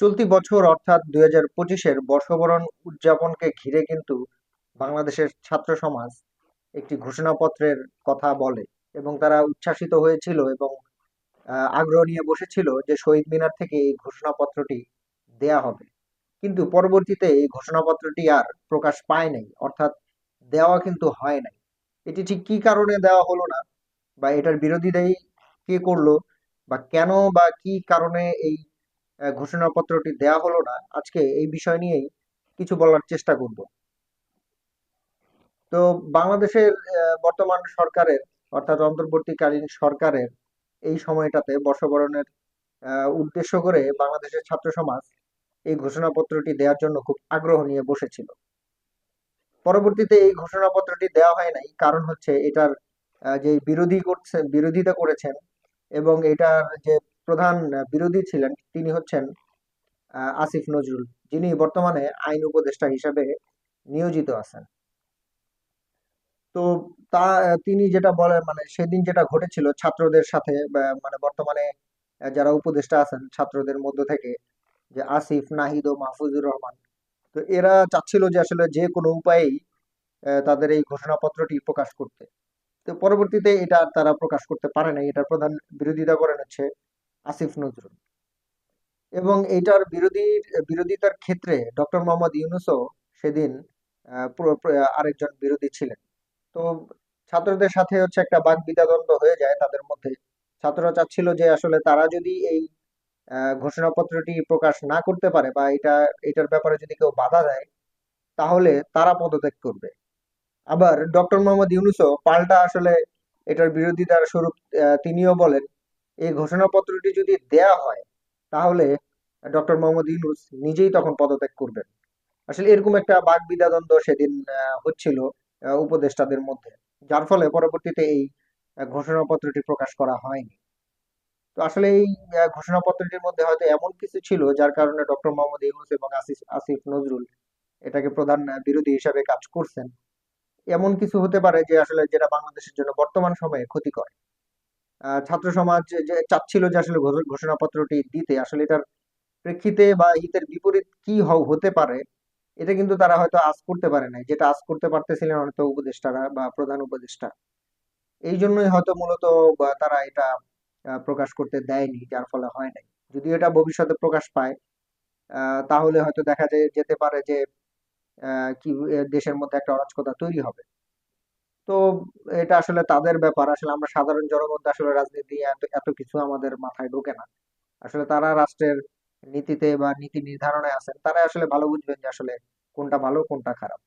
চলতি বছর, অর্থাৎ দুই হাজার পঁচিশের বর্ষবরণ উদযাপনকে ঘিরে কিন্তু বাংলাদেশের ছাত্র সমাজ একটি ঘোষণাপত্রের কথা বলে এবং তারা উচ্ছ্বাসিত হয়েছিল এবং আগ্রহ নিয়ে বসেছিল যে শহীদ মিনার থেকে এই ঘোষণাপত্রটি দেয়া হবে। কিন্তু পরবর্তীতে এই ঘোষণাপত্রটি আর প্রকাশ পায় নাই, অর্থাৎ দেওয়া কিন্তু হয় নাই। এটি ঠিক কি কারণে দেওয়া হলো না বা এটার বিরোধিতাই কে করল বা কেন বা কি কারণে এই ঘোষণাপত্রটি দেয়া হলো না। আজকে এই বিষয় নিয়েই কিছু বলার চেষ্টা করব। তো বাংলাদেশের বর্তমান সরকারের, অর্থাৎ অন্তর্বর্তীকালীন সরকারের এই সময়টাতে বর্ষবরণের উদ্দেশ্য করে বাংলাদেশের ছাত্র সমাজ এই ঘোষণাপত্রটি দেওয়ার জন্য খুব আগ্রহ নিয়ে বসেছিল। পরবর্তীতে এই ঘোষণাপত্রটি দেওয়া হয় নাই, কারণ হচ্ছে এটার যে বিরোধী করছে, বিরোধিতা করেছেন এবং এটার যে প্রধান বিরোধী ছিলেন তিনি হচ্ছেন আসিফ নজরুল, যিনি বর্তমানে আইন উপদেষ্টা হিসেবে নিয়োজিত আছেন। তো তা, তিনি যেটা বলেন মানে সেদিন যেটা ঘটেছিল ছাত্রদের সাথে মানে বর্তমানে যারা উপদেষ্টা আছেন ছাত্রদের মধ্য থেকে, যে আসিফ, নাহিদ ও মাহফুজুর রহমান, তো এরা চাচ্ছিল যে আসলে যে কোনো উপায়েই তাদের এই ঘোষণাপত্রটি প্রকাশ করতে। তো পরবর্তীতে এটা তারা প্রকাশ করতে পারে নাই, এটার প্রধান বিরোধিতা করেন হচ্ছে আসিফ নজরুল। এবং এটার বিরোধী, বিরোধিতার ক্ষেত্রে ডক্টর মোহাম্মদ ইউনূসও সেদিন আরেকজন বিরোধী ছিলেন। তো ছাত্রদের সাথে হচ্ছে একটা বাক বাকবিতন্ড হয়ে যায় তাদের মধ্যে। ছাত্ররা চাচ্ছিল যে আসলে তারা যদি এই ঘোষণাপত্রটি প্রকাশ না করতে পারে বা এটা, এটার ব্যাপারে যদি কেউ বাধা দেয়, তাহলে তারা পদত্যাগ করবে। আবার ডক্টর মোহাম্মদ ইউনূসও পাল্টা আসলে এটার বিরোধিতার স্বরূপ তিনিও বলেন এই ঘোষণাপত্রটি যদি দেয়া হয়, তাহলে ডক্টর মোহাম্মদ ইউনূস নিজেই তখন পদত্যাগ করবেন। আসলে এরকম একটা বাকবিতন্ড সেদিন হচ্ছিল উপদেষ্টাদের মধ্যে, যার ফলে পরবর্তীতে এই ঘোষণাপত্রটি প্রকাশ করা হয়নি। তো আসলে এই ঘোষণাপত্রটির মধ্যে হয়তো এমন কিছু ছিল, যার কারণে ডক্টর মোহাম্মদ ইউনূস এবং আসিফ আসিফ নজরুল এটাকে প্রধান বিরোধী হিসাবে কাজ করছেন। এমন কিছু হতে পারে যে আসলে যেটা বাংলাদেশের জন্য বর্তমান সময়ে ক্ষতিকর। ছাত্র সমাজ যে চাচ্ছিল যে আসলে ঘোষণাপত্রটি দিতে, আসলে এটার প্রেক্ষিতে বা হিতের বিপরীত কি হতে পারে, এটা কিন্তু তারা হয়তো আজ করতে পারে নাই। যেটা আজ করতে পারতেছিলেন হয়তো উপদেষ্টারা বা প্রধান উপদেষ্টা। এই জন্যই হয়তো মূলত তারা এটা প্রকাশ করতে দেয়নি, যার ফলে হয় নাই। যদি এটা ভবিষ্যতে প্রকাশ পায় তাহলে হয়তো দেখা যেতে পারে যে কি দেশের মধ্যে একটা অরাজকতা তৈরি হবে। তো এটা আসলে তাদের ব্যাপার। আসলে আমরা সাধারণ জনগণ আসলে রাজনীতি এত কিছু আমাদের মাথায় ঢোকে না। আসলে তারা রাষ্ট্রের নীতিতে বা নীতি নির্ধারণে আছেন তারা আসলে ভালো বুঝবেন যে আসলে কোনটা ভালো, কোনটা খারাপ।